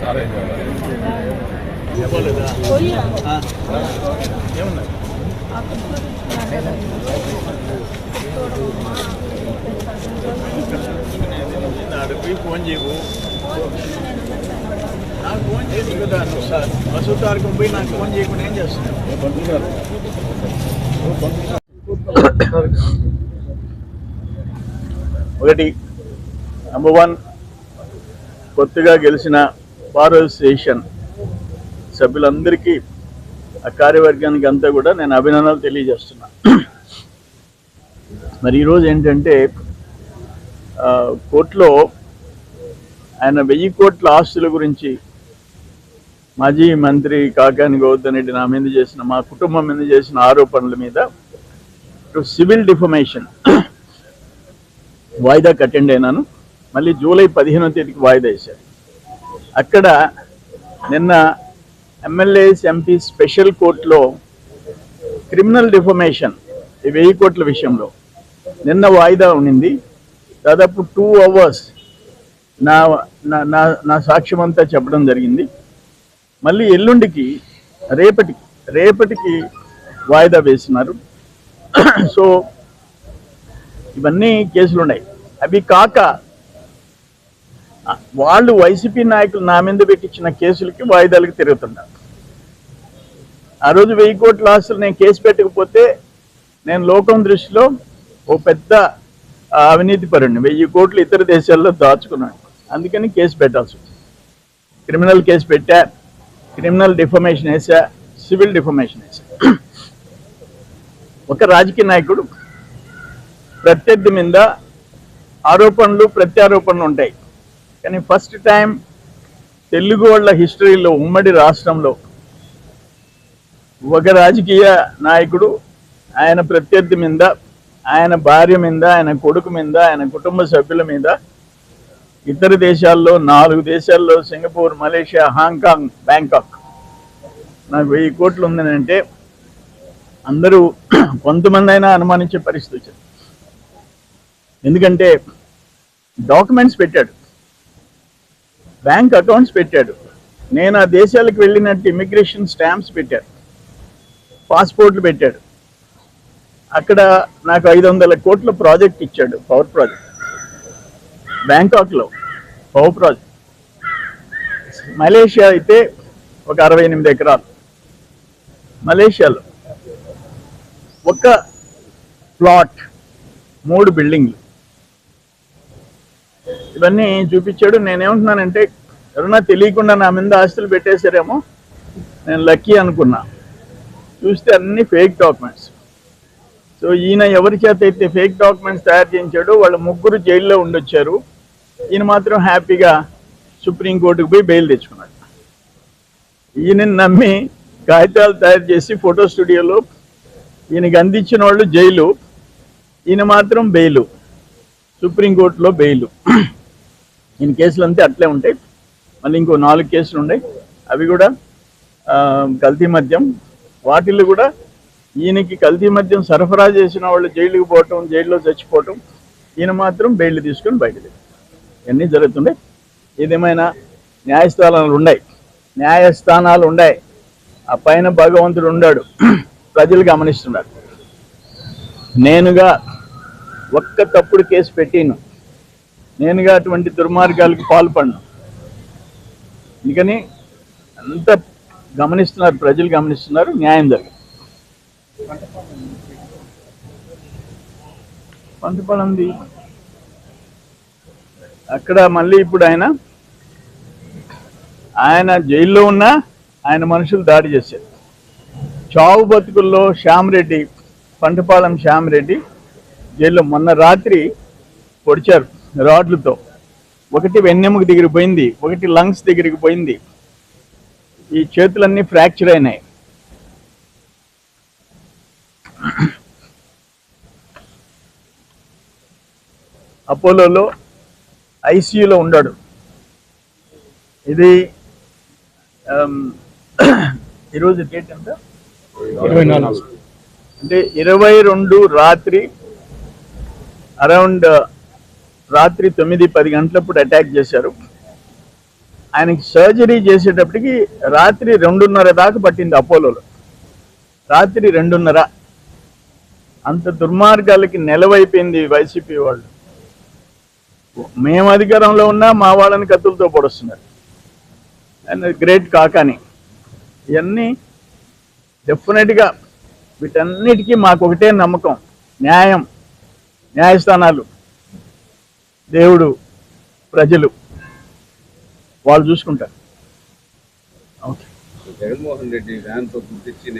సరే ఏమన్నా అడిగి ఫోన్ చేయవు నాకు ఫోన్ చేసి కదా సార్ బస్సు తారకం పోయి నాకు ఫోన్ చేయకుండా ఏం చేస్తున్నాను ఒకటి నెంబర్ వన్ కొత్తగా గెలిచిన బార్ అసోసియేషన్ సభ్యులందరికీ ఆ కార్యవర్గానికి అంతా కూడా నేను అభినందనలు తెలియజేస్తున్నా. మరి ఈరోజు ఏంటంటే కోర్టులో ఆయన వెయ్యి కోట్ల ఆస్తుల గురించి మాజీ మంత్రి కాకాని గౌతమ్ రెడ్డి నా మీద చేసిన మా కుటుంబం మీద చేసిన ఆరోపణల మీద సివిల్ డిఫమేషన్ వాయిదాకి అటెండ్ అయినాను. మళ్ళీ జూలై పదిహేనో తేదీకి వాయిదా వేశారు. అక్కడ నిన్న ఎమ్మెల్యేస్ ఎంపీ స్పెషల్ కోర్టులో క్రిమినల్ డిఫర్మేషన్ ఈ వెయ్యి కోట్ల విషయంలో. నిన్న వాయిదా ఉండింది. దాదాపు టూ అవర్స్ నా నా- నా నా సాక్ష్యం అంతా చెప్పడం జరిగింది. మళ్ళీ ఎల్లుండికి రేపటికి రేపటికి వాయిదా వేసినారు సో ఇవన్నీ కేసులు ఉన్నాయి అవి కాక వాళ్ళు వైసీపీ నాయకులు నా మీద పెట్టించిన కేసులకి వాయిదాలకు తిరుగుతున్నారు. ఆ రోజు వెయ్యి కోట్ల ఆస్తులు నేను కేసు పెట్టకపోతే నేను లోకం దృష్టిలో ఓ పెద్ద అవినీతి పరుణ్ణి వెయ్యి కోట్లు ఇతర దేశాల్లో దాచుకున్నాను. అందుకని కేసు పెట్టాల్సి వచ్చింది. క్రిమినల్ కేసు పెట్టా క్రిమినల్ డిఫమేషన్ వేసా సివిల్ డిఫమేషన్ వేసా. ఒక రాజకీయ నాయకుడు ప్రత్యర్థి మీద ఆరోపణలు ప్రత్యారోపణలు ఉంటాయి. కానీ ఫస్ట్ టైం తెలుగు వాళ్ళ హిస్టరీలో ఉమ్మడి రాష్ట్రంలో ఒక రాజకీయ నాయకుడు ఆయన ప్రత్యర్థి మీద ఆయన భార్య మీద ఆయన కొడుకు మీద ఆయన కుటుంబ సభ్యుల మీద ఇతర దేశాల్లో నాలుగు దేశాల్లో సింగపూర్ మలేషియా హాంకాంగ్ బ్యాంకాక్ నాకు వెయ్యి కోట్లు ఉందని అంటే అందరూ కొంతమంది అయినా అనుమానించే పరిస్థితి వచ్చింది. ఎందుకంటే డాక్యుమెంట్స్ పెట్టాడు. బ్యాంక్ అకౌంట్స్ పెట్టాడు. నేను ఆ దేశాలకు వెళ్ళినట్టు ఇమిగ్రేషన్ స్టాంప్స్ పెట్టాడు. పాస్పోర్ట్లు పెట్టాడు. అక్కడ నాకు ఐదు వందల కోట్ల ప్రాజెక్ట్ ఇచ్చాడు పవర్ ప్రాజెక్ట్. బ్యాంకాక్లో పవర్ ప్రాజెక్ట్. మలేషియా అయితే ఒక అరవై ఎనిమిది ఎకరాలు. మలేషియాలో ఒక ప్లాట్ మూడు బిల్డింగ్లు. ఇవన్నీ చూపించాడు. నేనేమంటున్నానంటే ఎవరన్నా తెలియకుండా నా మీద ఆస్తులు పెట్టేశారేమో నేను లక్కీ అనుకున్నా. చూస్తే అన్ని ఫేక్ డాక్యుమెంట్స్. సో ఈయన ఎవరి చేత అయితే ఫేక్ డాక్యుమెంట్స్ తయారు చేయించాడో వాళ్ళ ముగ్గురు జైల్లో ఉండొచ్చారు. ఈయన మాత్రం హ్యాపీగా సుప్రీంకోర్టుకు పోయి బెయిల్ తెచ్చుకున్నాడు. ఈయన నమ్మి కాగితాలు తయారు చేసి ఫోటో స్టూడియోలో ఈయనకి అందించిన వాళ్ళు జైలు. ఈయన మాత్రం బెయిలు. సుప్రీంకోర్టులో బెయిలు. ఈయన కేసులు అంతే అట్లే ఉంటాయి. మళ్ళీ ఇంకో నాలుగు కేసులు ఉన్నాయి. అవి కూడా కల్తీ మద్యం. వాటిల్లో కూడా ఈయనకి కల్తీ మద్యం సరఫరా చేసిన వాళ్ళు జైలుకి పోవటం జైల్లో చచ్చిపోవటం ఈయన మాత్రం బెయిల్ తీసుకొని బయటది ఇవన్నీ జరుగుతున్నాయి. ఏదేమైనా న్యాయస్థానాలు ఉన్నాయి. న్యాయస్థానాలు ఉన్నాయి. ఆ పైన భగవంతుడు ఉన్నాడు. ప్రజలు గమనిస్తున్నారు. నేనుగా ఒక్క తప్పుడు కేసు పెట్టిను. నేనుగా అటువంటి దుర్మార్గాలకు పాల్పడను. అందుకని అంత గమనిస్తున్నారు ప్రజలు గమనిస్తున్నారు న్యాయం జరగదు. పంతపడంది అక్కడ మళ్ళీ ఇప్పుడు ఆయన ఆయన జైల్లో ఉన్నా ఆయన మనుషులు దాడి చేశారు. చావు బతుకుల్లో శ్యామరెడ్డి పంటపాలెం శ్యామరెడ్డి జైల్లో మొన్న రాత్రి పొడిచారు రాడ్లతో. ఒకటి వెన్నెముక దగ్గరికి పోయింది ఒకటి లంగ్స్ దగ్గరికి పోయింది. ఈ చేతులన్నీ ఫ్రాక్చర్ అయినాయి. అపోలోలో ఐసీయూలో ఉన్నాడు. ఇది ఈరోజు డేట్ ఎంత? ఇరవై నాలుగు. అంటే ఇరవై రెండు రాత్రి అరౌండ్ రాత్రి తొమ్మిది పది గంటలప్పుడు అటాక్ చేశారు. ఆయనకి సర్జరీ చేసేటప్పటికి రాత్రి రెండున్నర దాకా పట్టింది అపోలోలో. రాత్రి రెండున్నర. అంత దుర్మార్గాలకి నెలవైపోయింది వైసీపీ వాళ్ళు. మేము అధికారంలో ఉన్నా మా వాళ్ళని కత్తులతో పొడుస్తున్నారు. And great Kakani. ఇవన్నీ డెఫినెట్గా వీటన్నిటికీ మాకు ఒకటే నమ్మకం. న్యాయం. న్యాయస్థానాలు దేవుడు ప్రజలు వాళ్ళు చూసుకుంటారు. ఓకే. జగన్మోహన్ రెడ్డి వ్యాన్తో గుర్తించి